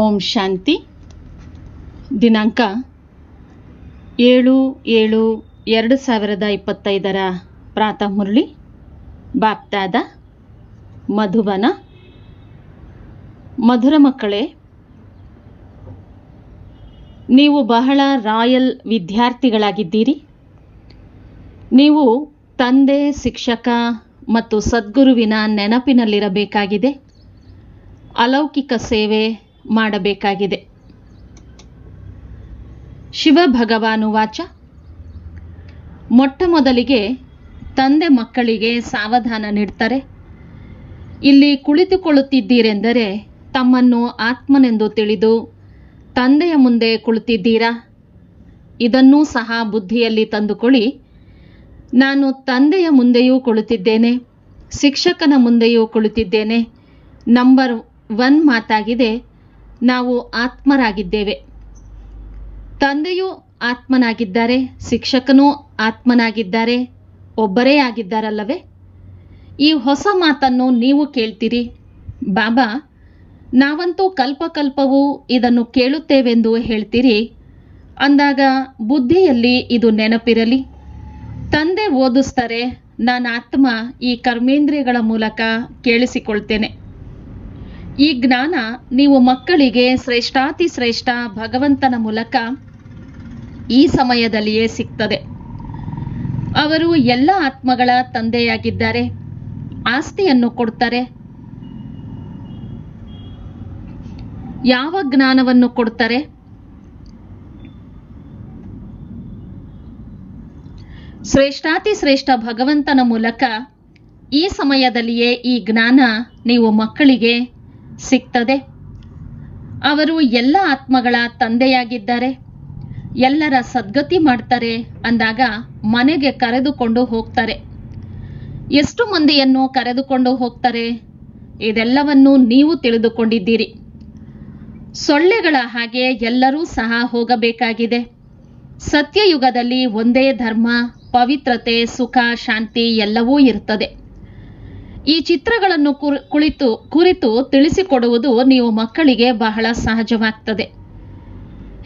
ಓಂ ಶಾಂತಿ. ದಿನಾಂಕ ಏಳು ಏಳು ಎರಡು ಸಾವಿರದ ಇಪ್ಪತ್ತೈದರ ಪ್ರಾತಃ ಮುರಳಿ, ಬಾಪ್ತಾದ ಮಧುಬನ ಮಧುರ ಮಕ್ಕಳೇ, ನೀವು ಬಹಳ ರಾಯಲ್ ವಿದ್ಯಾರ್ಥಿಗಳಾಗಿದ್ದೀರಿ. ನೀವು ತಂದೆ, ಶಿಕ್ಷಕ ಮತ್ತು ಸದ್ಗುರುವಿನ ನೆನಪಿನಲ್ಲಿರಬೇಕಾಗಿದೆ. ಅಲೌಕಿಕ ಸೇವೆ ಮಾಡಬೇಕಾಗಿದೆ. ಶಿವ ಭಗವಾನು ವಾಚ. ಮೊಟ್ಟ ಮೊದಲಿಗೆ ತಂದೆ ಮಕ್ಕಳಿಗೆ ಸಾವಧಾನ ನೀಡ್ತಾರೆ. ಇಲ್ಲಿ ಕುಳಿತುಕೊಳ್ಳುತ್ತಿದ್ದೀರೆಂದರೆ ತಮ್ಮನ್ನು ಆತ್ಮನೆಂದು ತಿಳಿದು ತಂದೆಯ ಮುಂದೆ ಕುಳಿತಿದ್ದೀರಾ? ಇದನ್ನೂ ಸಹ ಬುದ್ಧಿಯಲ್ಲಿ ತಂದುಕೊಳ್ಳಿ. ನಾನು ತಂದೆಯ ಮುಂದೆಯೂ ಕುಳಿತಿದ್ದೇನೆ, ಶಿಕ್ಷಕನ ಮುಂದೆಯೂ ಕುಳಿತಿದ್ದೇನೆ. ನಂಬರ್ ಒನ್ ಮಾತಾಗಿದೆ ನಾವು ಆತ್ಮರಾಗಿದ್ದೇವೆ. ತಂದೆಯೂ ಆತ್ಮನಾಗಿದ್ದಾರೆ, ಶಿಕ್ಷಕನೂ ಆತ್ಮನಾಗಿದ್ದಾರೆ, ಒಬ್ಬರೇ ಆಗಿದ್ದಾರಲ್ಲವೇ? ಈ ಹೊಸ ಮಾತನ್ನು ನೀವು ಕೇಳ್ತೀರಿ. ಬಾಬಾ, ನಾವಂತೂ ಕಲ್ಪಕಲ್ಪವೂ ಇದನ್ನು ಕೇಳುತ್ತೇವೆಂದು ಹೇಳ್ತೀರಿ. ಅಂದಾಗ ಬುದ್ಧಿಯಲ್ಲಿ ಇದು ನೆನಪಿರಲಿ. ತಂದೆ ಓದಿಸ್ತಾರೆ ನಾನು ಆತ್ಮ ಈ ಕರ್ಮೇಂದ್ರಿಯಗಳ ಮೂಲಕ ಕೇಳಿಸಿಕೊಳ್ತೇನೆ. ಈ ಜ್ಞಾನ ನೀವು ಮಕ್ಕಳಿಗೆ ಶ್ರೇಷ್ಠಾತಿ ಶ್ರೇಷ್ಠ ಭಗವಂತನ ಮೂಲಕ ಈ ಸಮಯದಲ್ಲಿಯೇ ಸಿಗ್ತದೆ. ಅವರು ಎಲ್ಲ ಆತ್ಮಗಳ ತಂದೆಯಾಗಿದ್ದಾರೆ. ಆಸ್ತಿಯನ್ನು ಕೊಡ್ತಾರೆ. ಯಾವ ಜ್ಞಾನವನ್ನು ಕೊಡ್ತಾರೆ? ಶ್ರೇಷ್ಠಾತಿ ಶ್ರೇಷ್ಠ ಭಗವಂತನ ಮೂಲಕ ಈ ಸಮಯದಲ್ಲಿಯೇ ಈ ಜ್ಞಾನ ನೀವು ಮಕ್ಕಳಿಗೆ ಸಿಗ್ತದೆ. ಅವರು ಎಲ್ಲ ಆತ್ಮಗಳ ತಂದೆಯಾಗಿದ್ದಾರೆ. ಎಲ್ಲರ ಸದ್ಗತಿ ಮಾಡ್ತಾರೆ ಅಂದಾಗ ಮನೆಗೆ ಕರೆದುಕೊಂಡು ಹೋಗ್ತಾರೆ. ಎಷ್ಟು ಮಂದಿಯನ್ನು ಕರೆದುಕೊಂಡು ಹೋಗ್ತಾರೆ? ಇದೆಲ್ಲವನ್ನು ನೀವು ತಿಳಿದುಕೊಂಡಿದ್ದೀರಿ. ಸೊಳ್ಳೆಗಳ ಹಾಗೆ ಎಲ್ಲರೂ ಸಹ ಹೋಗಬೇಕಾಗಿದೆ. ಸತ್ಯಯುಗದಲ್ಲಿ ಒಂದೇ ಧರ್ಮ, ಪವಿತ್ರತೆ, ಸುಖ, ಶಾಂತಿ ಎಲ್ಲವೂ ಇರ್ತದೆ. ಈ ಚಿತ್ರಗಳನ್ನು ಕುಳಿತು, ಕುರಿತು ತಿಳಿಸಿಕೊಡುವುದು ನೀವು ಮಕ್ಕಳಿಗೆ ಬಹಳ ಸಹಜವಾಗ್ತದೆ.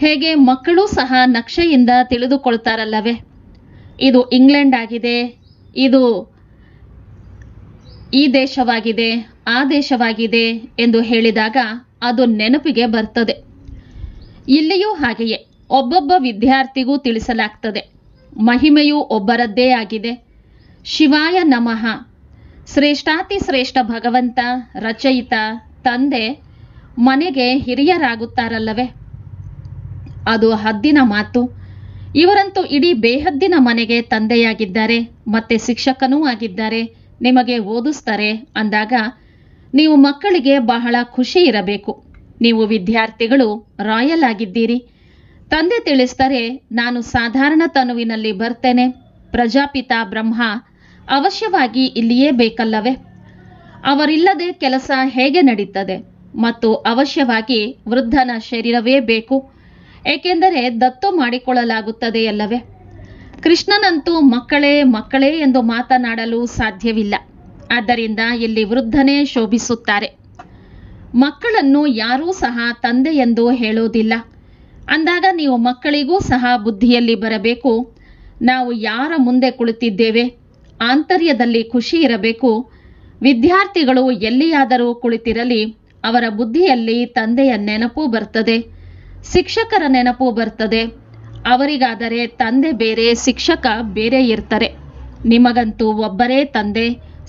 ಹೇಗೆ ಮಕ್ಕಳು ಸಹ ನಕ್ಷೆಯಿಂದ ತಿಳಿದುಕೊಳ್ತಾರಲ್ಲವೇ? ಇದು ಇಂಗ್ಲೆಂಡ್ ಆಗಿದೆ, ಇದು ಈ ದೇಶವಾಗಿದೆ, ಆ ದೇಶವಾಗಿದೆ ಎಂದು ಹೇಳಿದಾಗ ಅದು ನೆನಪಿಗೆ ಬರ್ತದೆ. ಇಲ್ಲಿಯೂ ಹಾಗೆಯೇ, ಒಬ್ಬೊಬ್ಬ ವಿದ್ಯಾರ್ಥಿಗೂ ತಿಳಿಸಲಾಗ್ತದೆ. ಮಹಿಮೆಯು ಒಬ್ಬರದ್ದೇ ಆಗಿದೆ. ಶಿವಾಯ ನಮಃ. ಶ್ರೇಷ್ಠಾತಿ ಶ್ರೇಷ್ಠ ಭಗವಂತ, ರಚಯಿತ, ತಂದೆ, ಮನೆಗೆ ಹಿರಿಯರಾಗುತ್ತಾರಲ್ಲವೇ? ಅದು ಹದ್ದಿನ ಮಾತು. ಇವರಂತೂ ಇಡೀ ಬೇಹದ್ದಿನ ಮನೆಗೆ ತಂದೆಯಾಗಿದ್ದಾರೆ, ಮತ್ತೆ ಶಿಕ್ಷಕನೂ ಆಗಿದ್ದಾರೆ, ನಿಮಗೆ ಓದಿಸ್ತಾರೆ ಅಂದಾಗ ನೀವು ಮಕ್ಕಳಿಗೆ ಬಹಳ ಖುಷಿ ಇರಬೇಕು. ನೀವು ವಿದ್ಯಾರ್ಥಿಗಳು, ರಾಯಲ್ ಆಗಿದ್ದೀರಿ. ತಂದೆ ತಿಳಿಸ್ತಾರೆ, ನಾನು ಸಾಧಾರಣ ತನುವಿನಲ್ಲಿ ಬರ್ತೇನೆ, ಪ್ರಜಾಪಿತ ಬ್ರಹ್ಮ ಅವಶ್ಯವಾಗಿ ಇಲ್ಲಿಯೇ ಬೇಕಲ್ಲವೇ? ಅವರಿಲ್ಲದೆ ಕೆಲಸ ಹೇಗೆ ನಡೀತದೆ? ಮತ್ತು ಅವಶ್ಯವಾಗಿ ವೃದ್ಧನ ಶರೀರವೇ ಬೇಕು, ಏಕೆಂದರೆ ದತ್ತು ಮಾಡಿಕೊಳ್ಳಲಾಗುತ್ತದೆ ಅಲ್ಲವೇ ಕೃಷ್ಣನಂತೂ ಮಕ್ಕಳೇ ಮಕ್ಕಳೇ ಎಂದು ಮಾತನಾಡಲು ಸಾಧ್ಯವಿಲ್ಲ. ಆದ್ದರಿಂದ ಇಲ್ಲಿ ವೃದ್ಧನೇ ಶೋಭಿಸುತ್ತಾರೆ. ಮಕ್ಕಳನ್ನು ಯಾರೂ ಸಹ ತಂದೆ ಎಂದು ಹೇಳೋದಿಲ್ಲ ಅಂದಾಗ ನೀವು ಮಕ್ಕಳಿಗೂ ಸಹ ಬುದ್ಧಿಯಲ್ಲಿ ಬರಬೇಕು. ನಾವು ಯಾರ ಮುಂದೆ ಕುಳಿತಿದ್ದೇವೆ? ಆಂತರ್ಯದಲ್ಲಿ ಖುಷಿ ಇರಬೇಕು. ವಿದ್ಯಾರ್ಥಿಗಳು ಎಲ್ಲಿಯಾದರೂ ಕುಳಿತಿರಲಿ, ಅವರ ಬುದ್ಧಿಯಲ್ಲಿ ತಂದೆಯ ನೆನಪು ಬರ್ತದೆ, ಶಿಕ್ಷಕರ ನೆನಪು ಬರ್ತದೆ. ಅವರಿಗಾದರೆ ತಂದೆ ಬೇರೆ, ಶಿಕ್ಷಕ ಬೇರೆ ಇರ್ತಾರೆ. ನಿಮಗಂತೂ ಒಬ್ಬರೇ ತಂದೆ,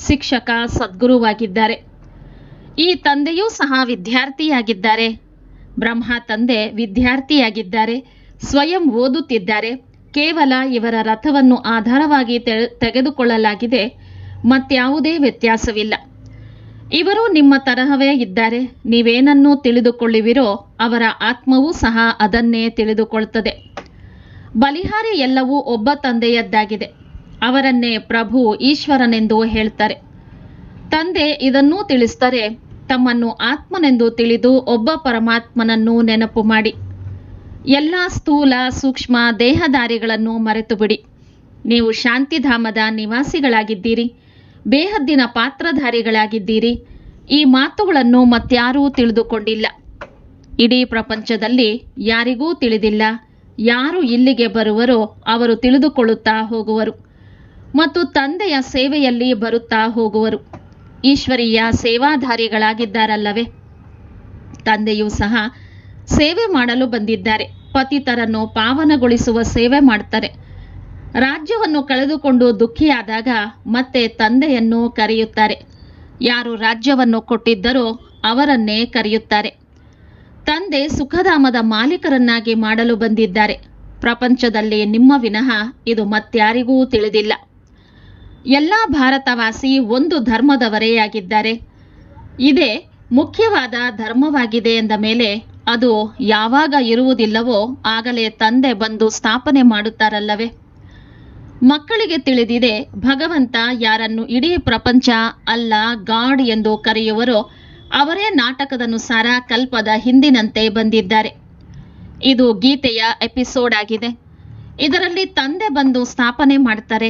ಶಿಕ್ಷಕ, ಸದ್ಗುರುವಾಗಿದ್ದಾರೆ. ಈ ತಂದೆಯೂ ಸಹ ವಿದ್ಯಾರ್ಥಿಯಾಗಿದ್ದಾರೆ. ಬ್ರಹ್ಮ ತಂದೆ ವಿದ್ಯಾರ್ಥಿಯಾಗಿದ್ದಾರೆ. ಸ್ವಯಂ ಓದುತ್ತಿದ್ದಾರೆ. ಕೇವಲ ಇವರ ರಥವನ್ನು ಆಧಾರವಾಗಿ ತೆಗೆದುಕೊಳ್ಳಲಾಗಿದೆ. ಮತ್ಯಾವುದೇ ವ್ಯತ್ಯಾಸವಿಲ್ಲ. ಇವರು ನಿಮ್ಮ ತರಹವೇ ಇದ್ದಾರೆ. ನೀವೇನನ್ನು ತಿಳಿದುಕೊಳ್ಳುವಿರೋ ಅವರ ಆತ್ಮವೂ ಸಹ ಅದನ್ನೇ ತಿಳಿದುಕೊಳ್ಳುತ್ತದೆ ಬಲಿಹಾರಿ ಎಲ್ಲವೂ ಒಬ್ಬ ತಂದೆಯದ್ದಾಗಿದೆ. ಅವರನ್ನೇ ಪ್ರಭು ಈಶ್ವರನೆಂದು ಹೇಳ್ತಾರೆ. ತಂದೆ ಇದನ್ನೂ ತಿಳಿಸ್ತಾರೆ ತಮ್ಮನ್ನು ಆತ್ಮನೆಂದು ತಿಳಿದು ಒಬ್ಬ ಪರಮಾತ್ಮನನ್ನು ನೆನಪು ಮಾಡಿ. ಎಲ್ಲ ಸ್ಥೂಲ ಸೂಕ್ಷ್ಮ ದೇಹದಾರಿಗಳನ್ನು ಮರೆತು ಬಿಡಿ ನೀವು ಶಾಂತಿಧಾಮದ ನಿವಾಸಿಗಳಾಗಿದ್ದೀರಿ. ಬೇಹದ್ದಿನ ಪಾತ್ರಧಾರಿಗಳಾಗಿದ್ದೀರಿ. ಈ ಮಾತುಗಳನ್ನು ಮತ್ಯಾರೂ ತಿಳಿದುಕೊಂಡಿಲ್ಲ. ಇಡೀ ಪ್ರಪಂಚದಲ್ಲಿ ಯಾರಿಗೂ ತಿಳಿದಿಲ್ಲ. ಯಾರು ಇಲ್ಲಿಗೆ ಬರುವರೋ ಅವರು ತಿಳಿದುಕೊಳ್ಳುತ್ತಾ ಹೋಗುವರು. ಮತ್ತು ತಂದೆಯ ಸೇವೆಯಲ್ಲಿ ಬರುತ್ತಾ ಹೋಗುವರು. ಈಶ್ವರೀಯ ಸೇವಾಧಾರಿಗಳಾಗಿದ್ದಾರಲ್ಲವೇ. ತಂದೆಯೂ ಸಹ ಸೇವೆ ಮಾಡಲು ಬಂದಿದ್ದಾರೆ. ಪತಿತರನ್ನು ಪಾವನಗೊಳಿಸುವ ಸೇವೆ ಮಾಡ್ತಾರೆ. ರಾಜ್ಯವನ್ನು ಕಳೆದುಕೊಂಡು ದುಃಖಿಯಾದಾಗ ಮತ್ತೆ ತಂದೆಯನ್ನು ಕರೆಯುತ್ತಾರೆ. ಯಾರು ರಾಜ್ಯವನ್ನು ಕೊಟ್ಟಿದ್ದರೋ ಅವರನ್ನೇ ಕರೆಯುತ್ತಾರೆ. ತಂದೆ ಸುಖಧಾಮದ ಮಾಲೀಕರನ್ನಾಗಿ ಮಾಡಲು ಬಂದಿದ್ದಾರೆ. ಪ್ರಪಂಚದಲ್ಲಿ ನಿಮ್ಮ ವಿನಃ ಇದು ಮತ್ಯಾರಿಗೂ ತಿಳಿದಿಲ್ಲ. ಎಲ್ಲ ಭಾರತವಾಸಿ ಒಂದು ಧರ್ಮದವರೇ ಆಗಿದ್ದಾರೆ. ಇದೇ ಮುಖ್ಯವಾದ ಧರ್ಮವಾಗಿದೆ ಎಂದ ಮೇಲೆ ಅದು ಯಾವಾಗ ಇರುವುದಿಲ್ಲವೋ ಆಗಲೇ ತಂದೆ ಬಂದು ಸ್ಥಾಪನೆ ಮಾಡುತ್ತಾರಲ್ಲವೇ? ಮಕ್ಕಳಿಗೆ ತಿಳಿದಿದೆ, ಭಗವಂತ ಯಾರನ್ನು ಇಡೀ ಪ್ರಪಂಚ ಅಲ್ಲ ಗಾಡ್ ಎಂದು ಕರೆಯುವರೋ ಅವರೇ ನಾಟಕದನುಸಾರ ಕಲ್ಪದ ಹಿಂದಿನಂತೆ ಬಂದಿದ್ದಾರೆ. ಇದು ಗೀತೆಯ ಎಪಿಸೋಡ್ ಆಗಿದೆ. ಇದರಲ್ಲಿ ತಂದೆ ಬಂದು ಸ್ಥಾಪನೆ ಮಾಡ್ತಾರೆ.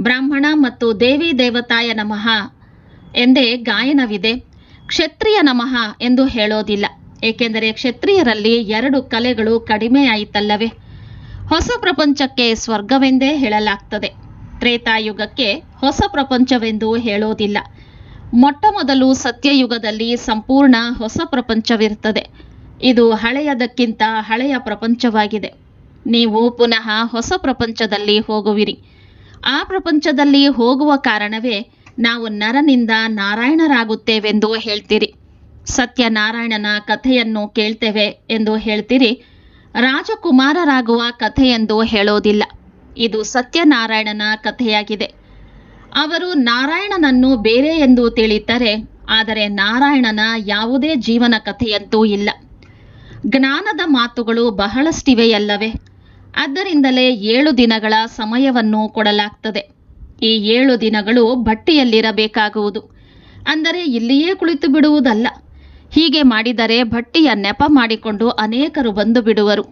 ಬ್ರಾಹ್ಮಣ ಮತ್ತು ದೇವಿ ದೇವತಾಯ ನಮಃ ಎಂದೇ ಗಾಯನವಿದೆ. ಕ್ಷತ್ರಿಯ ನಮಃ ಎಂದು ಹೇಳೋದಿಲ್ಲ. ಏಕೆಂದರೆ ಕ್ಷತ್ರಿಯರಲ್ಲಿ ಎರಡು ಕಲೆಗಳು ಕಡಿಮೆಯಾಯಿತಲ್ಲವೇ ಹೊಸ ಪ್ರಪಂಚಕ್ಕೆ ಸ್ವರ್ಗವೆಂದೇ ಹೇಳಲಾಗ್ತದೆ. ತ್ರೇತಾಯುಗಕ್ಕೆ ಹೊಸ ಪ್ರಪಂಚವೆಂದು ಹೇಳೋದಿಲ್ಲ. ಮೊಟ್ಟ ಮೊದಲು ಸತ್ಯಯುಗದಲ್ಲಿ ಸಂಪೂರ್ಣ ಹೊಸ ಪ್ರಪಂಚವಿರುತ್ತದೆ. ಇದು ಹಳೆಯದಕ್ಕಿಂತ ಹಳೆಯ ಪ್ರಪಂಚವಾಗಿದೆ. ನೀವು ಪುನಃ ಹೊಸ ಪ್ರಪಂಚದಲ್ಲಿ ಹೋಗುವಿರಿ. ಆ ಪ್ರಪಂಚದಲ್ಲಿ ಹೋಗುವ ಕಾರಣವೇ ನಾವು ನರನಿಂದ ನಾರಾಯಣರಾಗುತ್ತೇವೆಂದು ಹೇಳ್ತೀರಿ. ಸತ್ಯನಾರಾಯಣನ ಕಥೆಯನ್ನು ಕೇಳ್ತೇವೆ ಎಂದು ಹೇಳ್ತೀರಿ. ರಾಜಕುಮಾರರಾಗುವ ಕಥೆಯೆಂದು ಹೇಳೋದಿಲ್ಲ. ಇದು ಸತ್ಯನಾರಾಯಣನ ಕಥೆಯಾಗಿದೆ. ಅವರು ನಾರಾಯಣನನ್ನು ಬೇರೆ ಎಂದು ತಿಳಿತಾರೆ, ಆದರೆ ನಾರಾಯಣನ ಯಾವುದೇ ಜೀವನ ಕಥೆಯಂತೂ ಇಲ್ಲ. ಜ್ಞಾನದ ಮಾತುಗಳು ಬಹಳಷ್ಟಿವೆಯಲ್ಲವೇ? ಆದ್ದರಿಂದಲೇ ಏಳು ದಿನಗಳ ಸಮಯವನ್ನು ಕೊಡಲಾಗ್ತದೆ. ಈ ಏಳು ದಿನಗಳು ಭಟ್ಟಿಯಲ್ಲಿರಬೇಕಾಗುವುದು ಅಂದರೆ ಇಲ್ಲಿಯೇ ಕುಳಿತು ಬಿಡುವುದಲ್ಲ ಹೀಗೆ ಮಾಡಿದರೆ ಭಟ್ಟಿಯ ನೆಪ ಮಾಡಿಕೊಂಡು ಅನೇಕರು ಬಂದು ಬಿಡುವರು.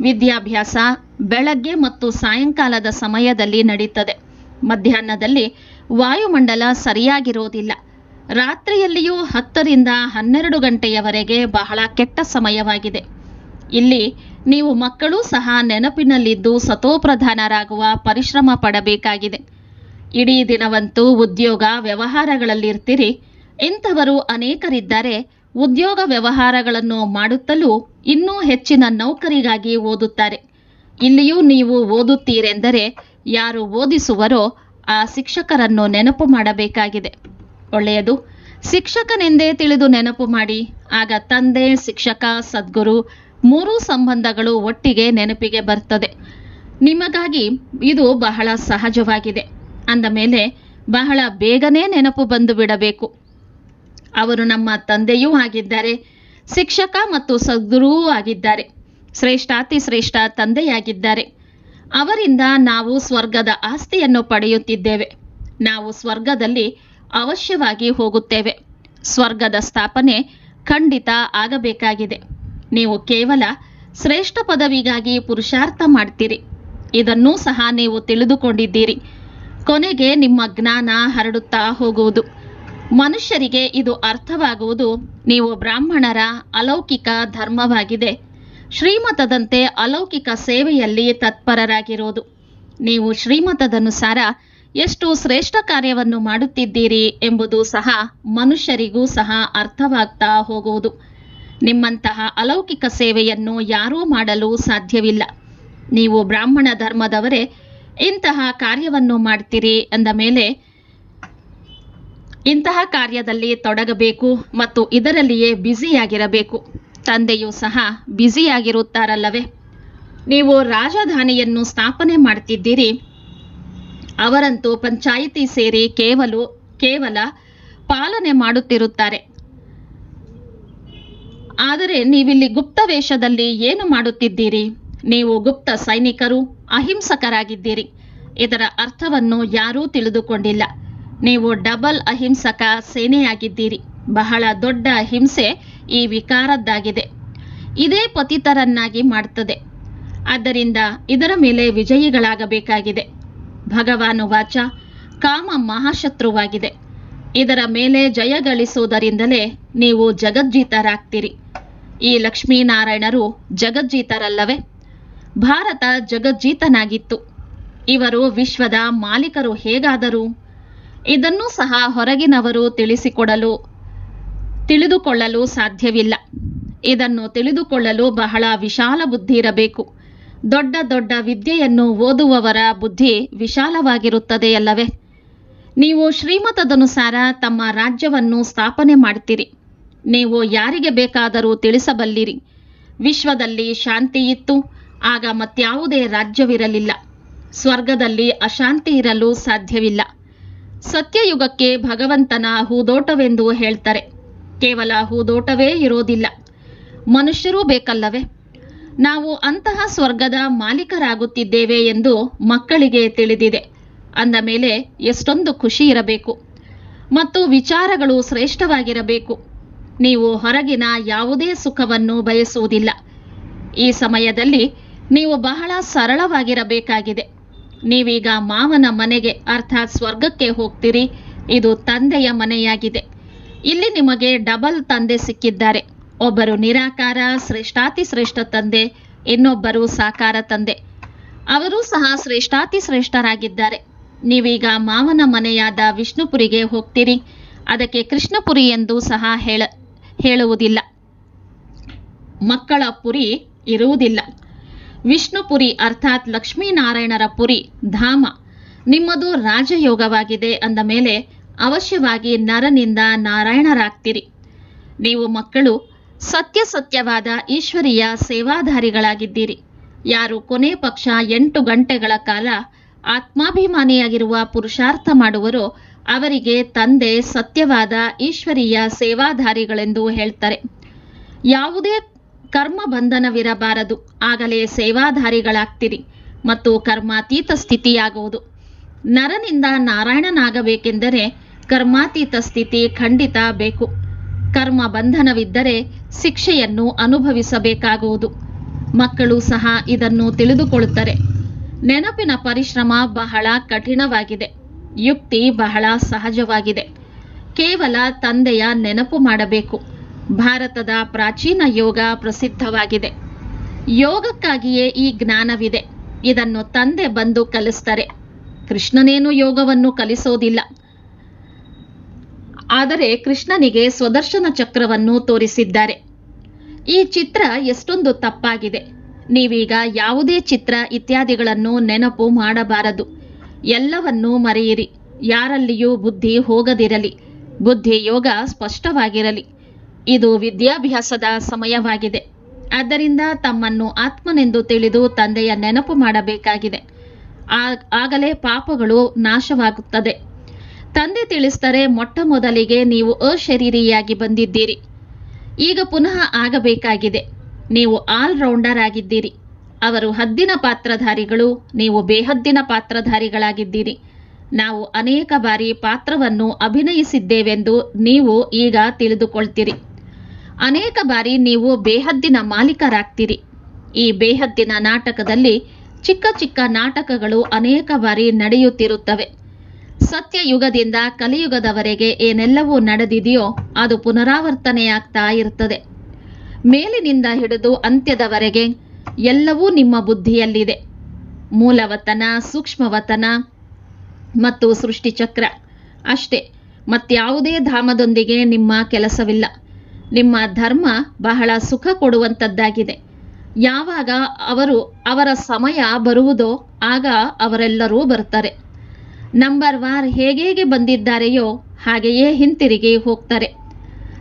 ವಿದ್ಯಾಭ್ಯಾಸ ಬೆಳಗ್ಗೆ ಮತ್ತು ಸಾಯಂಕಾಲದ ಸಮಯದಲ್ಲಿ ನಡೀತದೆ. ಮಧ್ಯಾಹ್ನದಲ್ಲಿ ವಾಯುಮಂಡಲ ಸರಿಯಾಗಿರೋದಿಲ್ಲ ರಾತ್ರಿಯಲ್ಲಿಯೂ ಹತ್ತರಿಂದ ಹನ್ನೆರಡು ಗಂಟೆಯವರೆಗೆ ಬಹಳ ಕೆಟ್ಟ ಸಮಯವಾಗಿದೆ. ಇಲ್ಲಿ ನೀವು ಮಕ್ಕಳು ಸಹ ನೆನಪಿನಲ್ಲಿದ್ದು ಸತೋಪ್ರಧಾನರಾಗುವ ಪರಿಶ್ರಮ ಪಡಬೇಕಾಗಿದೆ. ಇಡೀ ದಿನವಂತೂ ಉದ್ಯೋಗ ವ್ಯವಹಾರಗಳಲ್ಲಿರ್ತೀರಿ. ಇಂಥವರು ಅನೇಕರಿದ್ದಾರೆ. ಉದ್ಯೋಗ ವ್ಯವಹಾರಗಳನ್ನು ಮಾಡುತ್ತಲೂ ಇನ್ನೂ ಹೆಚ್ಚಿನ ನೌಕರಿಗಾಗಿ ಓದುತ್ತಾರೆ. ಇಲ್ಲಿಯೂ ನೀವು ಓದುತ್ತೀರೆಂದರೆ ಯಾರು ಓದಿಸುವರೋ ಆ ಶಿಕ್ಷಕರನ್ನು ನೆನಪು ಮಾಡಬೇಕಾಗಿದೆ. ಒಳ್ಳೆಯದು. ಶಿಕ್ಷಕನೆಂದೇ ತಿಳಿದು ನೆನಪು ಮಾಡಿ. ಆಗ ತಂದೆ, ಶಿಕ್ಷಕ, ಸದ್ಗುರು ಮೂರೂ ಸಂಬಂಧಗಳು ಒಟ್ಟಿಗೆ ನೆನಪಿಗೆ ಬರ್ತದೆ. ನಿಮಗಾಗಿ ಇದು ಬಹಳ ಸಹಜವಾಗಿದೆ. ಅಂದ ಮೇಲೆ ಬಹಳ ಬೇಗನೆ ನೆನಪು ಬಂದು ಬಿಡಬೇಕು. ಅವರು ನಮ್ಮ ತಂದೆಯೂ ಆಗಿದ್ದಾರೆ, ಶಿಕ್ಷಕ ಮತ್ತು ಸದ್ಗುರುವೂ ಆಗಿದ್ದಾರೆ, ಶ್ರೇಷ್ಠಾತಿ ಶ್ರೇಷ್ಠ ತಂದೆಯಾಗಿದ್ದಾರೆ. ಅವರಿಂದ ನಾವು ಸ್ವರ್ಗದ ಆಸ್ತಿಯನ್ನು ಪಡೆಯುತ್ತಿದ್ದೇವೆ. ನಾವು ಸ್ವರ್ಗದಲ್ಲಿ ಅವಶ್ಯವಾಗಿ ಹೋಗುತ್ತೇವೆ. ಸ್ವರ್ಗದ ಸ್ಥಾಪನೆ ಖಂಡಿತ ಆಗಬೇಕಾಗಿದೆ. ನೀವು ಕೇವಲ ಶ್ರೇಷ್ಠ ಪದವಿಗಾಗಿ ಪುರುಷಾರ್ಥ ಮಾಡ್ತೀರಿ. ಇದನ್ನೂ ಸಹ ನೀವು ತಿಳಿದುಕೊಂಡಿದ್ದೀರಿ. ಕೊನೆಗೆ ನಿಮ್ಮ ಜ್ಞಾನ ಹರಡುತ್ತಾ ಹೋಗುವುದು. ಮನುಷ್ಯರಿಗೆ ಇದು ಅರ್ಥವಾಗುವುದು ನೀವು ಬ್ರಾಹ್ಮಣರ ಅಲೌಕಿಕ ಧರ್ಮವಾಗಿದೆ. ಶ್ರೀಮತದಂತೆ ಅಲೌಕಿಕ ಸೇವೆಯಲ್ಲಿ ತತ್ಪರರಾಗಿರೋದು. ನೀವು ಶ್ರೀಮತದನುಸಾರ ಎಷ್ಟು ಶ್ರೇಷ್ಠ ಕಾರ್ಯವನ್ನು ಮಾಡುತ್ತಿದ್ದೀರಿ ಎಂಬುದು ಸಹ ಮನುಷ್ಯರಿಗೂ ಸಹ ಅರ್ಥವಾಗ್ತಾ ಹೋಗುವುದು. ನಿಮ್ಮಂತಹ ಅಲೌಕಿಕ ಸೇವೆಯನ್ನು ಯಾರೂ ಮಾಡಲು ಸಾಧ್ಯವಿಲ್ಲ. ನೀವು ಬ್ರಾಹ್ಮಣ ಧರ್ಮದವರೇ ಇಂತಹ ಕಾರ್ಯವನ್ನು ಮಾಡ್ತೀರಿ ಅಂದ ಮೇಲೆ ಇಂತಹ ಕಾರ್ಯದಲ್ಲಿ ತೊಡಗಬೇಕು ಮತ್ತು ಇದರಲ್ಲಿಯೇ ಬ್ಯುಸಿಯಾಗಿರಬೇಕು. ತಂದೆಯೂ ಸಹ ಬ್ಯುಸಿಯಾಗಿರುತ್ತಾರಲ್ಲವೇ? ನೀವು ರಾಜಧಾನಿಯನ್ನು ಸ್ಥಾಪನೆ ಮಾಡ್ತಿದ್ದೀರಿ ಅವರಂತೂ ಪಂಚಾಯಿತಿ ಸೇರಿ ಕೇವಲ ಕೇವಲ ಪಾಲನೆ ಮಾಡುತ್ತಿರುತ್ತಾರೆ. ಆದರೆ ನೀವಿಲ್ಲಿ ಗುಪ್ತ ವೇಷದಲ್ಲಿ ಏನು ಮಾಡುತ್ತಿದ್ದೀರಿ? ನೀವು ಗುಪ್ತ ಸೈನಿಕರು, ಅಹಿಂಸಕರಾಗಿದ್ದೀರಿ. ಇದರ ಅರ್ಥವನ್ನು ಯಾರೂ ತಿಳಿದುಕೊಂಡಿಲ್ಲ. ನೀವು ಡಬಲ್ ಅಹಿಂಸಕ ಸೇನೆಯಾಗಿದ್ದೀರಿ. ಬಹಳ ದೊಡ್ಡ ಹಿಂಸೆ ಈ ವಿಕಾರದ್ದಾಗಿದೆ. ಇದೇ ಪತಿತರನ್ನಾಗಿ ಮಾಡುತ್ತದೆ ಆದ್ದರಿಂದ ಇದರ ಮೇಲೆ ವಿಜಯಿಗಳಾಗಬೇಕಾಗಿದೆ. ಭಗವಾನು ವಾಚ, ಕಾಮ ಮಹಾಶತ್ರುವಾಗಿದೆ. ಇದರ ಮೇಲೆ ಜಯ ಗಳಿಸುವುದರಿಂದಲೇ ನೀವು ಜಗಜ್ಜೀತರಾಗ್ತೀರಿ. ಈ ಲಕ್ಷ್ಮೀನಾರಾಯಣರು ಜಗಜ್ಜೀತರಲ್ಲವೇ? ಭಾರತ ಜಗಜ್ಜೀತನಾಗಿತ್ತು. ಇವರು ವಿಶ್ವದ ಮಾಲೀಕರು ಹೇಗಾದರು ಇದನ್ನೂ ಸಹ ಹೊರಗಿನವರು ತಿಳಿಸಿಕೊಡಲು, ತಿಳಿದುಕೊಳ್ಳಲು ಸಾಧ್ಯವಿಲ್ಲ. ಇದನ್ನು ತಿಳಿದುಕೊಳ್ಳಲು ಬಹಳ ವಿಶಾಲ ಬುದ್ಧಿ ಇರಬೇಕು. ದೊಡ್ಡ ದೊಡ್ಡ ವಿದ್ಯೆಯನ್ನು ಓದುವವರ ಬುದ್ಧಿ ವಿಶಾಲವಾಗಿರುತ್ತದೆಯಲ್ಲವೇ ನೀವು ಶ್ರೀಮತದನುಸಾರ ತಮ್ಮ ರಾಜ್ಯವನ್ನು ಸ್ಥಾಪನೆ ಮಾಡ್ತೀರಿ ನೀವು ಯಾರಿಗೆ ಬೇಕಾದರೂ ತಿಳಿಸಬಲ್ಲಿರಿ. ವಿಶ್ವದಲ್ಲಿ ಶಾಂತಿ ಇತ್ತು, ಆಗ ಮತ್ಯಾವುದೇ ರಾಜ್ಯವಿರಲಿಲ್ಲ. ಸ್ವರ್ಗದಲ್ಲಿ ಅಶಾಂತಿ ಇರಲು ಸಾಧ್ಯವಿಲ್ಲ. ಸತ್ಯಯುಗಕ್ಕೆ ಭಗವಂತನ ಹೂದೋಟವೆಂದು ಹೇಳ್ತಾರೆ. ಕೇವಲ ಹೂದೋಟವೇ ಇರೋದಿಲ್ಲ. ಮನುಷ್ಯರೂ ಬೇಕಲ್ಲವೇ? ನಾವು ಅಂತಹ ಸ್ವರ್ಗದ ಮಾಲೀಕರಾಗುತ್ತಿದ್ದೇವೆ ಎಂದು ಮಕ್ಕಳಿಗೆ ತಿಳಿದಿದೆ. ಅಂದ ಮೇಲೆ ಎಷ್ಟೊಂದು ಖುಷಿ ಇರಬೇಕು. ಮತ್ತು ವಿಚಾರಗಳು ಶ್ರೇಷ್ಠವಾಗಿರಬೇಕು. ನೀವು ಹೊರಗಿನ ಯಾವುದೇ ಸುಖವನ್ನು ಬಯಸುವುದಿಲ್ಲ. ಈ ಸಮಯದಲ್ಲಿ ನೀವು ಬಹಳ ಸರಳವಾಗಿರಬೇಕಾಗಿದೆ. ನೀವೀಗ ಮಾವನ ಮನೆಗೆ ಅರ್ಥಾತ್ ಸ್ವರ್ಗಕ್ಕೆ ಹೋಗ್ತೀರಿ. ಇದು ತಂದೆಯ ಮನೆಯಾಗಿದೆ. ಇಲ್ಲಿ ನಿಮಗೆ ಡಬಲ್ ತಂದೆ ಸಿಕ್ಕಿದ್ದಾರೆ. ಒಬ್ಬರು ನಿರಾಕಾರ, ಶ್ರೇಷ್ಠಾತಿ ಶ್ರೇಷ್ಠ ತಂದೆ, ಇನ್ನೊಬ್ಬರು ಸಾಕಾರ ತಂದೆ. ಅವರು ಸಹ ಶ್ರೇಷ್ಠಾತಿ ಶ್ರೇಷ್ಠರಾಗಿದ್ದಾರೆ. ನೀವೀಗ ಮಾವನ ಮನೆಯಾದ ವಿಷ್ಣುಪುರಿಗೆ ಹೋಗ್ತೀರಿ. ಅದಕ್ಕೆ ಕೃಷ್ಣಪುರಿ ಎಂದು ಸಹ ಹೇಳ, ಹೇಳುವುದಿಲ್ಲ. ಮಕ್ಕಳ ಪುರಿ ಇರುವುದಿಲ್ಲ. ವಿಷ್ಣುಪುರಿ ಅರ್ಥಾತ್ ಲಕ್ಷ್ಮೀನಾರಾಯಣರ ಪುರಿ ಧಾಮ. ನಿಮ್ಮದು ರಾಜಯೋಗವಾಗಿದೆ ಅಂದ ಮೇಲೆ ಅವಶ್ಯವಾಗಿ ನರನಿಂದ ನಾರಾಯಣರಾಗ್ತೀರಿ. ನೀವು ಮಕ್ಕಳು ಸತ್ಯ ಸತ್ಯವಾದ ಈಶ್ವರೀಯ ಸೇವಾಧಾರಿಗಳಾಗಿದ್ದೀರಿ. ಯಾರು ಕೊನೆ ಪಕ್ಷ ಎಂಟು ಗಂಟೆಗಳ ಕಾಲ ಆತ್ಮಾಭಿಮಾನಿಯಾಗಿರುವ ಪುರುಷಾರ್ಥ ಮಾಡುವರೋ ಅವರಿಗೆ ತಂದೆ ಸತ್ಯವಾದ ಈಶ್ವರಿಯ ಸೇವಾಧಾರಿಗಳೆಂದು ಹೇಳ್ತಾರೆ. ಯಾವುದೇ ಕರ್ಮ ಬಂಧನವಿರಬಾರದು ಆಗಲೇ ಸೇವಾಧಾರಿಗಳಾಗ್ತಿರಿ ಮತ್ತು ಕರ್ಮಾತೀತ ಸ್ಥಿತಿಯಾಗುವುದು. ನರನಿಂದ ನಾರಾಯಣನಾಗಬೇಕೆಂದರೆ ಕರ್ಮಾತೀತ ಸ್ಥಿತಿ ಖಂಡಿತ ಬೇಕು. ಕರ್ಮ ಬಂಧನವಿದ್ದರೆ ಶಿಕ್ಷೆಯನ್ನು ಅನುಭವಿಸಬೇಕಾಗುವುದು. ಮಕ್ಕಳು ಸಹ ಇದನ್ನು ತಿಳಿದುಕೊಳ್ಳುತ್ತಾರೆ. ನೆನಪಿನ ಪರಿಶ್ರಮ ಬಹಳ ಕಠಿಣವಾಗಿದೆ. ಯುಕ್ತಿ ಬಹಳ ಸಹಜವಾಗಿದೆ. ಕೇವಲ ತಂದೆಯ ನೆನಪು ಮಾಡಬೇಕು. ಭಾರತದ ಪ್ರಾಚೀನ ಯೋಗ ಪ್ರಸಿದ್ಧವಾಗಿದೆ. ಯೋಗಕ್ಕಾಗಿಯೇ ಈ ಜ್ಞಾನವಿದೆ. ಇದನ್ನು ತಂದೆ ಬಂದು ಕಲಿಸ್ತಾರೆ. ಕೃಷ್ಣನೇನು ಯೋಗವನ್ನು ಕಲಿಸೋದಿಲ್ಲ. ಆದರೆ ಕೃಷ್ಣನಿಗೆ ಸ್ವದರ್ಶನ ಚಕ್ರವನ್ನು ತೋರಿಸಿದ್ದಾರೆ. ಈ ಚಿತ್ರ ಎಷ್ಟೊಂದು ತಪ್ಪಾಗಿದೆ. ನೀವೀಗ ಯಾವುದೇ ಚಿತ್ರ ಇತ್ಯಾದಿಗಳನ್ನು ನೆನಪು ಮಾಡಬಾರದು. ಎಲ್ಲವನ್ನೂ ಮರೆಯಿರಿ. ಯಾರಲ್ಲಿಯೂ ಬುದ್ಧಿ ಹೋಗದಿರಲಿ. ಬುದ್ಧಿ ಯೋಗ ಸ್ಪಷ್ಟವಾಗಿರಲಿ. ಇದು ವಿದ್ಯಾಭ್ಯಾಸದ ಸಮಯವಾಗಿದೆ. ಆದ್ದರಿಂದ ತಮ್ಮನ್ನು ಆತ್ಮನೆಂದು ತಿಳಿದು ತಂದೆಯ ನೆನಪು ಮಾಡಬೇಕಾಗಿದೆ. ಆಗಲೇ ಪಾಪಗಳು ನಾಶವಾಗುತ್ತದೆ. ತಂದೆ ತಿಳಿಸ್ತಾರೆ ಮೊಟ್ಟ ಮೊದಲಿಗೆ ನೀವು ಅಶರೀರಿಯಾಗಿ ಬಂದಿದ್ದೀರಿ. ಈಗ ಪುನಃ ಆಗಬೇಕಾಗಿದೆ. ನೀವು ಆಲ್ ರೌಂಡರ್ ಆಗಿದ್ದೀರಿ. ಅವರು ಹದ್ದಿನ ಪಾತ್ರಧಾರಿಗಳು, ನೀವು ಬೇಹದ್ದಿನ ಪಾತ್ರಧಾರಿಗಳಾಗಿದ್ದೀರಿ. ನಾವು ಅನೇಕ ಬಾರಿ ಪಾತ್ರವನ್ನು ಅಭಿನಯಿಸಿದ್ದೇವೆಂದು ನೀವು ಈಗ ತಿಳಿದುಕೊಳ್ತೀರಿ. ಅನೇಕ ಬಾರಿ ನೀವು ಬೇಹದ್ದಿನ ಮಾಲೀಕರಾಗ್ತೀರಿ. ಈ ಬೇಹದ್ದಿನ ನಾಟಕದಲ್ಲಿ ಚಿಕ್ಕ ಚಿಕ್ಕ ನಾಟಕಗಳು ಅನೇಕ ಬಾರಿ ನಡೆಯುತ್ತಿರುತ್ತವೆ. ಸತ್ಯಯುಗದಿಂದ ಕಲಿಯುಗದವರೆಗೆ ಏನೆಲ್ಲವೂ ನಡೆದಿದೆಯೋ ಅದು ಪುನರಾವರ್ತನೆಯಾಗ್ತಾ ಇರುತ್ತದೆ ಮೇಲಿನಿಂದ ಹಿಡಿದು ಅಂತ್ಯದವರೆಗೆ ಎಲ್ಲವೂ ನಿಮ್ಮ ಬುದ್ಧಿಯಲ್ಲಿದೆ. ಮೂಲವತನ, ಸೂಕ್ಷ್ಮವತನ ಮತ್ತು ಸೃಷ್ಟಿಚಕ್ರ ಅಷ್ಟೇ. ಮತ್ಯಾವುದೇ ಧಾಮದೊಂದಿಗೆ ನಿಮ್ಮ ಕೆಲಸವಿಲ್ಲ. ನಿಮ್ಮ ಧರ್ಮ ಬಹಳ ಸುಖ ಕೊಡುವಂಥದ್ದಾಗಿದೆ ಯಾವಾಗ ಅವರು ಅವರ ಸಮಯ ಬರುವುದೋ ಆಗ ಅವರೆಲ್ಲರೂ ಬರ್ತಾರೆ ನಂಬರ್ ವಾರ್ ಹೇಗೇಗೆ ಬಂದಿದ್ದಾರೆಯೋ ಹಾಗೆಯೇ ಹಿಂತಿರುಗಿ ಹೋಗ್ತಾರೆ.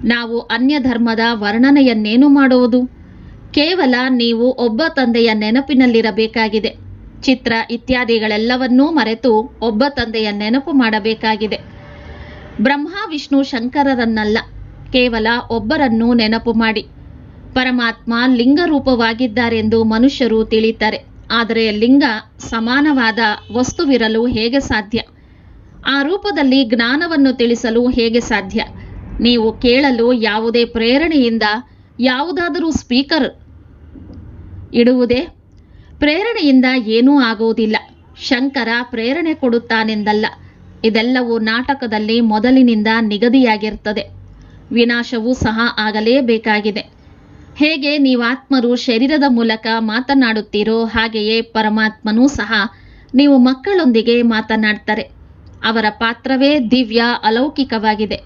ನಾವು ಅನ್ಯ ಧರ್ಮದ ವರ್ಣನೆಯನ್ನೇನು ಮಾಡುವುದು ಕೇವಲ ನೀವು ಒಬ್ಬ ತಂದೆಯ ನೆನಪಿನಲ್ಲಿರಬೇಕಾಗಿದೆ. ಚಿತ್ರ ಇತ್ಯಾದಿಗಳೆಲ್ಲವನ್ನೂ ಮರೆತು ಒಬ್ಬ ತಂದೆಯ ನೆನಪು ಮಾಡಬೇಕಾಗಿದೆ. ಬ್ರಹ್ಮ, ವಿಷ್ಣು, ಶಂಕರರನ್ನಲ್ಲ. ಕೇವಲ ಒಬ್ಬರನ್ನು ನೆನಪು ಮಾಡಿ. ಪರಮಾತ್ಮ ಲಿಂಗ ರೂಪವಾಗಿದ್ದಾರೆಂದು ಮನುಷ್ಯರು ತಿಳಿತಾರೆ. ಆದರೆ ಲಿಂಗ ಸಮಾನವಾದ ವಸ್ತುವಿರಲು ಹೇಗೆ ಸಾಧ್ಯ? ಆ ರೂಪದಲ್ಲಿ ಜ್ಞಾನವನ್ನು ತಿಳಿಸಲು ಹೇಗೆ ಸಾಧ್ಯ? ನೀವು ಕೇಳಲು ಯಾವುದೇ ಪ್ರೇರಣೆಯಿಂದ ಯಾವುದಾದರೂ ಸ್ಪೀಕರ್ ಇಡುವುದೇ? ಪ್ರೇರಣೆಯಿಂದ ಏನೂ ಆಗುವುದಿಲ್ಲ. ಶಂಕರ ಪ್ರೇರಣೆ ಕೊಡುತ್ತಾನೆಂದಲ್ಲ. ಇದೆಲ್ಲವೂ ನಾಟಕದಲ್ಲಿ ಮೊದಲಿನಿಂದ ನಿಗದಿಯಾಗಿರ್ತದೆ. ವಿನಾಶವೂ ಸಹ ಆಗಲೇಬೇಕಾಗಿದೆ. ಹೇಗೆ ನೀವಾತ್ಮರು ಶರೀರದ ಮೂಲಕ ಮಾತನಾಡುತ್ತೀರೋ ಹಾಗೆಯೇ ಪರಮಾತ್ಮನೂ ಸಹ ನೀವು ಮಕ್ಕಳೊಂದಿಗೆ ಮಾತನಾಡ್ತಾರೆ. ಅವರ ಪಾತ್ರವೇ ದಿವ್ಯ ಅಲೌಕಿಕವಾಗಿದೆ.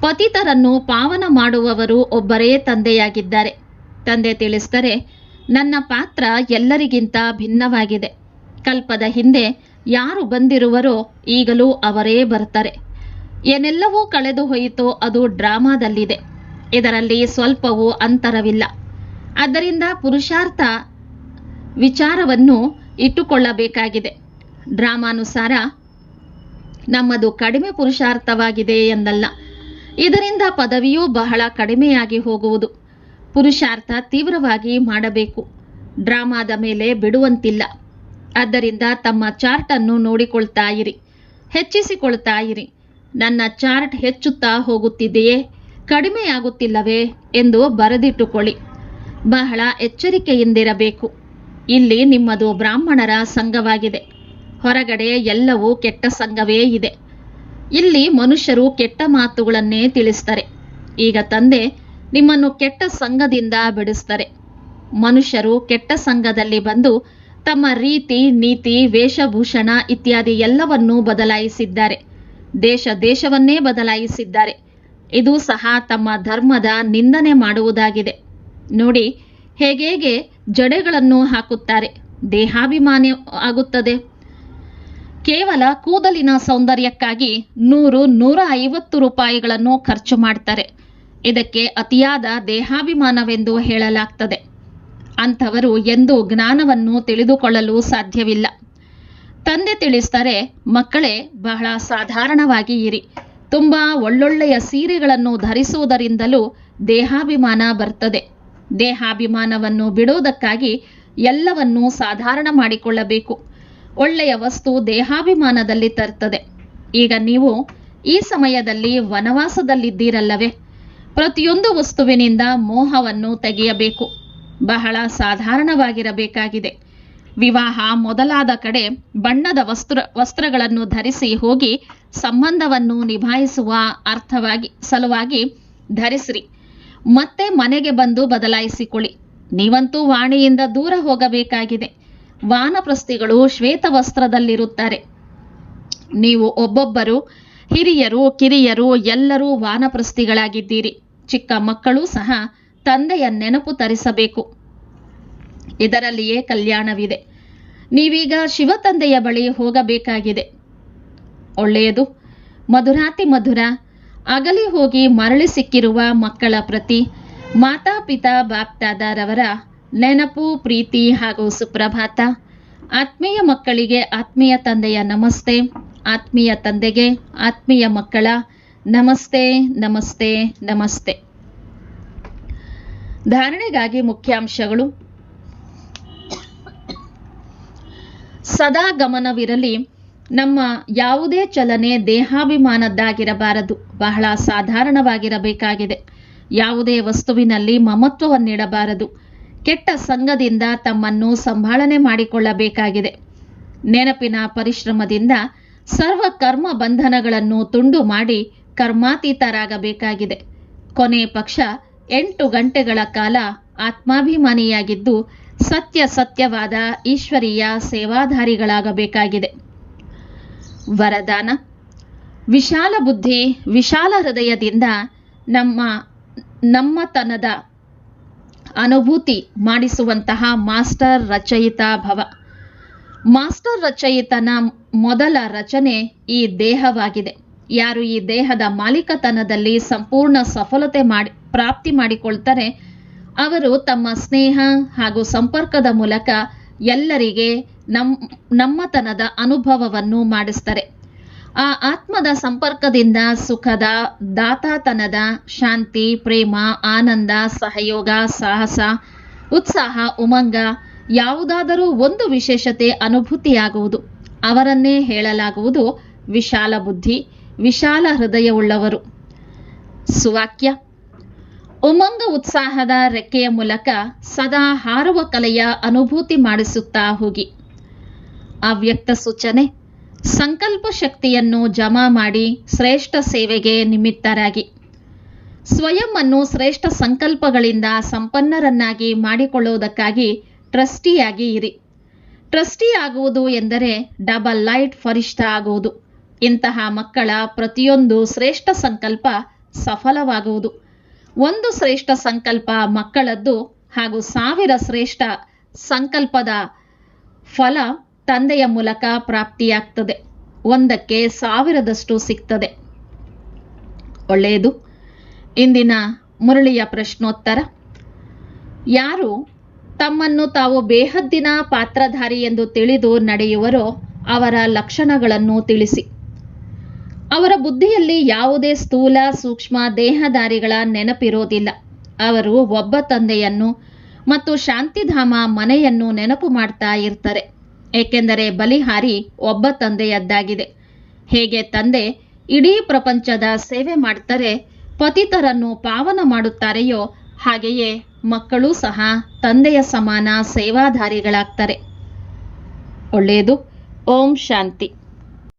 ಪತಿತರನ್ನು ಪಾವನ ಮಾಡುವವರು ಒಬ್ಬರೇ ತಂದೆಯಾಗಿದ್ದಾರೆ. ತಂದೆ ತಿಳಿಸಿದರೆ, ನನ್ನ ಪಾತ್ರ ಎಲ್ಲರಿಗಿಂತ ಭಿನ್ನವಾಗಿದೆ. ಕಲ್ಪದ ಹಿಂದೆ ಯಾರು ಬಂದಿರುವರೋ ಈಗಲೂ ಅವರೇ ಬರ್ತಾರೆ ಏನೆಲ್ಲವೂ ಕಳೆದು ಹೋಯಿತೋ ಅದು ಡ್ರಾಮಾದಲ್ಲಿದೆ. ಇದರಲ್ಲಿ ಸ್ವಲ್ಪವೂ ಅಂತರವಿಲ್ಲ. ಆದ್ದರಿಂದ ಪುರುಷಾರ್ಥ ವಿಚಾರವನ್ನು ಇಟ್ಟುಕೊಳ್ಳಬೇಕಾಗಿದೆ. ಡ್ರಾಮಾನುಸಾರ ನಮ್ಮದು ಕಡಿಮೆ ಪುರುಷಾರ್ಥವಾಗಿದೆ ಎಂದಲ್ಲ. ಇದರಿಂದ ಪದವಿಯೂ ಬಹಳ ಕಡಿಮೆಯಾಗಿ ಹೋಗುವುದು. ಪುರುಷಾರ್ಥ ತೀವ್ರವಾಗಿ ಮಾಡಬೇಕು. ಡ್ರಾಮಾದ ಮೇಲೆ ಬಿಡುವಂತಿಲ್ಲ. ಆದ್ದರಿಂದ ತಮ್ಮ ಚಾರ್ಟನ್ನು ನೋಡಿಕೊಳ್ತಾ ಇರಿ. ಹೆಚ್ಚಿಸಿಕೊಳ್ತಾ ಇರಿ. ನನ್ನ ಚಾರ್ಟ್ ಹೆಚ್ಚುತ್ತಾ ಹೋಗುತ್ತಿದೆಯೇ? ಕಡಿಮೆಯಾಗುತ್ತಿಲ್ಲವೇ ಎಂದು ಬರೆದಿಟ್ಟುಕೊಳ್ಳಿ. ಬಹಳ ಎಚ್ಚರಿಕೆಯಿಂದಿರಬೇಕು. ಇಲ್ಲಿ ನಿಮ್ಮದು ಬ್ರಾಹ್ಮಣರ ಸಂಘವಾಗಿದೆ. ಹೊರಗಡೆ ಎಲ್ಲವೂ ಕೆಟ್ಟ ಸಂಘವೇ ಇದೆ. ಇಲ್ಲಿ ಮನುಷ್ಯರು ಕೆಟ್ಟ ಮಾತುಗಳನ್ನೇ ತಿಳಿಸ್ತಾರೆ. ಈಗ ತಂದೆ ನಿಮ್ಮನ್ನು ಕೆಟ್ಟ ಸಂಘದಿಂದ ಬಿಡಿಸ್ತಾರೆ. ಮನುಷ್ಯರು ಕೆಟ್ಟ ಸಂಘದಲ್ಲಿ ಬಂದು ತಮ್ಮ ರೀತಿ, ನೀತಿ, ವೇಷಭೂಷಣ ಇತ್ಯಾದಿ ಎಲ್ಲವನ್ನೂ ಬದಲಾಯಿಸಿದ್ದಾರೆ. ದೇಶ ದೇಶವನ್ನೇ ಬದಲಾಯಿಸಿದ್ದಾರೆ. ಇದು ಸಹ ತಮ್ಮ ಧರ್ಮದ ನಿಂದನೆ ಮಾಡುವುದಾಗಿದೆ. ನೋಡಿ, ಹೇಗೇಗೆ ಜಡೆಗಳನ್ನು ಹಾಕುತ್ತಾರೆ. ದೇಹಾಭಿಮಾನಿ ಆಗುತ್ತದೆ. ಕೇವಲ ಕೂದಲಿನ ಸೌಂದರ್ಯಕ್ಕಾಗಿ ನೂರು ನೂರ ಐವತ್ತು ರೂಪಾಯಿಗಳನ್ನು ಖರ್ಚು ಮಾಡ್ತಾರೆ. ಇದಕ್ಕೆ ಅತಿಯಾದ ದೇಹಾಭಿಮಾನವೆಂದು ಹೇಳಲಾಗ್ತದೆ. ಅಂಥವರು ಎಂದು ಜ್ಞಾನವನ್ನು ತಿಳಿದುಕೊಳ್ಳಲು ಸಾಧ್ಯವಿಲ್ಲ. ತಂದೆ ತಿಳಿಸ್ತಾರೆ, ಮಕ್ಕಳೇ, ಬಹಳ ಸಾಧಾರಣವಾಗಿ ಇರಿ. ತುಂಬ ಒಳ್ಳೊಳ್ಳೆಯ ಸೀರೆಗಳನ್ನು ಧರಿಸುವುದರಿಂದಲೂ ದೇಹಾಭಿಮಾನ ಬರ್ತದೆ. ದೇಹಾಭಿಮಾನವನ್ನು ಬಿಡುವುದಕ್ಕಾಗಿ ಎಲ್ಲವನ್ನೂ ಸಾಧಾರಣ ಮಾಡಿಕೊಳ್ಳಬೇಕು. ಒಳ್ಳೆಯ ವಸ್ತು ದೇಹಾಭಿಮಾನದಲ್ಲಿ ತರ್ತದೆ. ಈಗ ನೀವು ಈ ಸಮಯದಲ್ಲಿ ವನವಾಸದಲ್ಲಿದ್ದೀರಲ್ಲವೇ? ಪ್ರತಿಯೊಂದು ವಸ್ತುವಿನಿಂದ ಮೋಹವನ್ನು ತೆಗೆಯಬೇಕು. ಬಹಳ ಸಾಧಾರಣವಾಗಿರಬೇಕಾಗಿದೆ. ವಿವಾಹ ಮೊದಲಾದ ಕಡೆ ಬಣ್ಣದ ವಸ್ತ್ರ, ವಸ್ತ್ರಗಳನ್ನು ಧರಿಸಿ ಹೋಗಿ ಸಂಬಂಧವನ್ನು ನಿಭಾಯಿಸುವ ಅರ್ಥವಾಗಿ, ಸಲುವಾಗಿ ಧರಿಸ್ರಿ. ಮತ್ತೆ ಮನೆಗೆ ಬಂದು ಬದಲಾಯಿಸಿಕೊಳ್ಳಿ. ನೀವಂತೂ ವಾಣಿಯಿಂದ ದೂರ ಹೋಗಬೇಕಾಗಿದೆ. ವಾನಪ್ರಸ್ಥಿಗಳು ಶ್ವೇತ ವಸ್ತ್ರದಲ್ಲಿರುತ್ತಾರೆ. ನೀವು ಒಬ್ಬೊಬ್ಬರು ಹಿರಿಯರು, ಕಿರಿಯರು, ಎಲ್ಲರೂ ವಾನಪ್ರಸ್ಥಿಗಳಾಗಿದ್ದೀರಿ ಚಿಕ್ಕ ಮಕ್ಕಳು ಸಹ ತಂದೆಯ ನೆನಪು ತರಿಸಬೇಕು. ಇದರಲ್ಲಿಯೇ ಕಲ್ಯಾಣವಿದೆ. ನೀವೀಗ ಶಿವತಂದೆಯ ಬಳಿ ಹೋಗಬೇಕಾಗಿದೆ. ಒಳ್ಳೆಯದು. ಮಧುರಾತಿ ಮಧುರ, ಅಗಲಿ ಹೋಗಿ ಮರಳಿ ಸಿಕ್ಕಿರುವ ಮಕ್ಕಳ ಪ್ರತಿ ಮಾತಾಪಿತಾ ಬಾಪ್ತಾದರವರ ನೆನಪು, ಪ್ರೀತಿ ಹಾಗೂ ಸುಪ್ರಭಾತ. ಆತ್ಮೀಯ ಮಕ್ಕಳಿಗೆ ಆತ್ಮೀಯ ತಂದೆಯ ನಮಸ್ತೆ, ಆತ್ಮೀಯ ತಂದೆಗೆ ಆತ್ಮೀಯ ಮಕ್ಕಳ ನಮಸ್ತೆ ನಮಸ್ತೆ ನಮಸ್ತೆ. ಧಾರಣೆಗಾಗಿ ಮುಖ್ಯಾಂಶಗಳು ಸದಾ ಗಮನವಿರಲಿ, ನಮ್ಮ ಯಾವುದೇ ಚಲನೆ ದೇಹಾಭಿಮಾನದ್ದಾಗಿರಬಾರದು. ಬಹಳ ಸಾಧಾರಣವಾಗಿರಬೇಕಾಗಿದೆ. ಯಾವುದೇ ವಸ್ತುವಿನಲ್ಲಿ ಮಮತ್ವವನ್ನಿಡಬಾರದು ಕೆಟ್ಟ ಸಂಘದಿಂದ ತಮ್ಮನ್ನು ಸಂಭಾಳನೆ ಮಾಡಿಕೊಳ್ಳಬೇಕಾಗಿದೆ. ನೆನಪಿನ ಪರಿಶ್ರಮದಿಂದ ಸರ್ವ ಕರ್ಮ ಬಂಧನಗಳನ್ನು ತುಂಡು ಮಾಡಿ ಕರ್ಮಾತೀತರಾಗಬೇಕಾಗಿದೆ. ಕೊನೆ ಪಕ್ಷ ಎಂಟು ಗಂಟೆಗಳ ಕಾಲ ಆತ್ಮಾಭಿಮಾನಿಯಾಗಿದ್ದು ಸತ್ಯ ಸತ್ಯವಾದ ಈಶ್ವರೀಯ ಸೇವಾಧಾರಿಗಳಾಗಬೇಕಾಗಿದೆ. ವರದಾನ, ವಿಶಾಲ ಬುದ್ಧಿ, ವಿಶಾಲ ಹೃದಯದಿಂದ ನಮ್ಮ, ನಮ್ಮತನದ ಅನುಭೂತಿ ಮಾಡಿಸುವಂತಹ ಮಾಸ್ಟರ್ ರಚಯಿತ ಭವ. ಮಾಸ್ಟರ್ ರಚಯಿತನ ಮೊದಲ ರಚನೆ ಈ ದೇಹವಾಗಿದೆ. ಯಾರು ಈ ದೇಹದ ಮಾಲೀಕತನದಲ್ಲಿ ಸಂಪೂರ್ಣ ಸಫಲತೆ ಮಾಡಿ, ಪ್ರಾಪ್ತಿ ಮಾಡಿಕೊಳ್ತಾರೆ ಅವರು ತಮ್ಮ ಸ್ನೇಹ ಹಾಗೂ ಸಂಪರ್ಕದ ಮೂಲಕ ಎಲ್ಲರಿಗೆ ನಮ್, ನಮ್ಮತನದ ಅನುಭವವನ್ನು ಮಾಡಿಸ್ತಾರೆ. ಆ ಆತ್ಮದ ಸಂಪರ್ಕದಿಂದ ಸುಖದ, ದಾತಾತನದ ಶಾಂತಿ, ಪ್ರೇಮ, ಆನಂದ, ಸಹಯೋಗ, ಸಾಹಸ, ಉತ್ಸಾಹ, ಉಮಂಗ ಯಾವುದಾದರೂ ಒಂದು ವಿಶೇಷತೆ ಅನುಭೂತಿಯಾಗುವುದು. ಅವರನ್ನೇ ಹೇಳಲಾಗುವುದು ವಿಶಾಲ ಬುದ್ಧಿ, ವಿಶಾಲ ಹೃದಯವುಳ್ಳವರು. ಸುವಾಕ್ಯ. ಉಮಂಗ ಉತ್ಸಾಹದ ರೆಕ್ಕೆಯ ಮೂಲಕ ಸದಾ ಹಾರುವ ಕಲೆಯ ಅನುಭೂತಿ ಮಾಡಿಸುತ್ತಾ ಹೋಗಿ. ಅವ್ಯಕ್ತ ಸೂಚನೆ, ಸಂಕಲ್ಪ ಶಕ್ತಿಯನ್ನು ಜಮಾ ಮಾಡಿ ಶ್ರೇಷ್ಠ ಸೇವೆಗೆ ನಿಮಿತ್ತರಾಗಿ. ಸ್ವಯಂ ಅನ್ನು ಶ್ರೇಷ್ಠ ಸಂಕಲ್ಪಗಳಿಂದ ಸಂಪನ್ನರನ್ನಾಗಿ ಮಾಡಿಕೊಳ್ಳುವುದಕ್ಕಾಗಿ ಟ್ರಸ್ಟಿಯಾಗಿ ಇರಿ. ಟ್ರಸ್ಟಿ ಆಗುವುದು ಎಂದರೆ ಡಬಲ್ ಲೈಟ್ ಫರಿಷ್ಠ ಆಗುವುದು. ಇಂತಹ ಮಕ್ಕಳ ಪ್ರತಿಯೊಂದು ಶ್ರೇಷ್ಠ ಸಂಕಲ್ಪ ಸಫಲವಾಗುವುದು. ಒಂದು ಶ್ರೇಷ್ಠ ಸಂಕಲ್ಪ ಮಕ್ಕಳದ್ದು ಹಾಗೂ ಸಾವಿರ ಶ್ರೇಷ್ಠ ಸಂಕಲ್ಪದ ಫಲ ತಂದೆಯ ಮೂಲಕ ಪ್ರಾಪ್ತಿಯಾಗ್ತದೆ. ಒಂದಕ್ಕೆ ಸಾವಿರದಷ್ಟು ಸಿಗ್ತದೆ. ಒಳ್ಳೆಯದು. ಇಂದಿನ ಮುರಳಿಯ ಪ್ರಶ್ನೋತ್ತರ. ಯಾರು ತಮ್ಮನ್ನು ತಾವು ಬೇಹದ್ದಿನ ಪಾತ್ರಧಾರಿ ಎಂದು ತಿಳಿದು ನಡೆಯುವರೋ ಅವರ ಲಕ್ಷಣಗಳನ್ನು ತಿಳಿಸಿ. ಅವರ ಬುದ್ಧಿಯಲ್ಲಿ ಯಾವುದೇ ಸ್ಥೂಲ, ಸೂಕ್ಷ್ಮ ದೇಹದಾರಿಗಳ ನೆನಪಿರೋದಿಲ್ಲ. ಅವರು ಒಬ್ಬ ತಂದೆಯನ್ನು ಮತ್ತು ಶಾಂತಿಧಾಮ ಮನೆಯನ್ನು ನೆನಪು ಮಾಡ್ತಾ ಇರ್ತಾರೆ. ಏಕೆಂದರೆ ಬಲಿಹಾರಿ ಒಬ್ಬ ತಂದೆಯದ್ದಾಗಿದೆ. ಹೇಗೆ ತಂದೆ ಇಡೀ ಪ್ರಪಂಚದ ಸೇವೆ ಮಾಡ್ತಾರೆ, ಪತಿತರನ್ನು ಪಾವನ ಮಾಡುತ್ತಾರೆಯೋ, ಹಾಗೆಯೇ ಮಕ್ಕಳು ಸಹ ತಂದೆಯ ಸಮಾನ ಸೇವಾಧಾರಿಗಳಾಗ್ತಾರೆ. ಒಳ್ಳೆಯದು. ಓಂ ಶಾಂತಿ.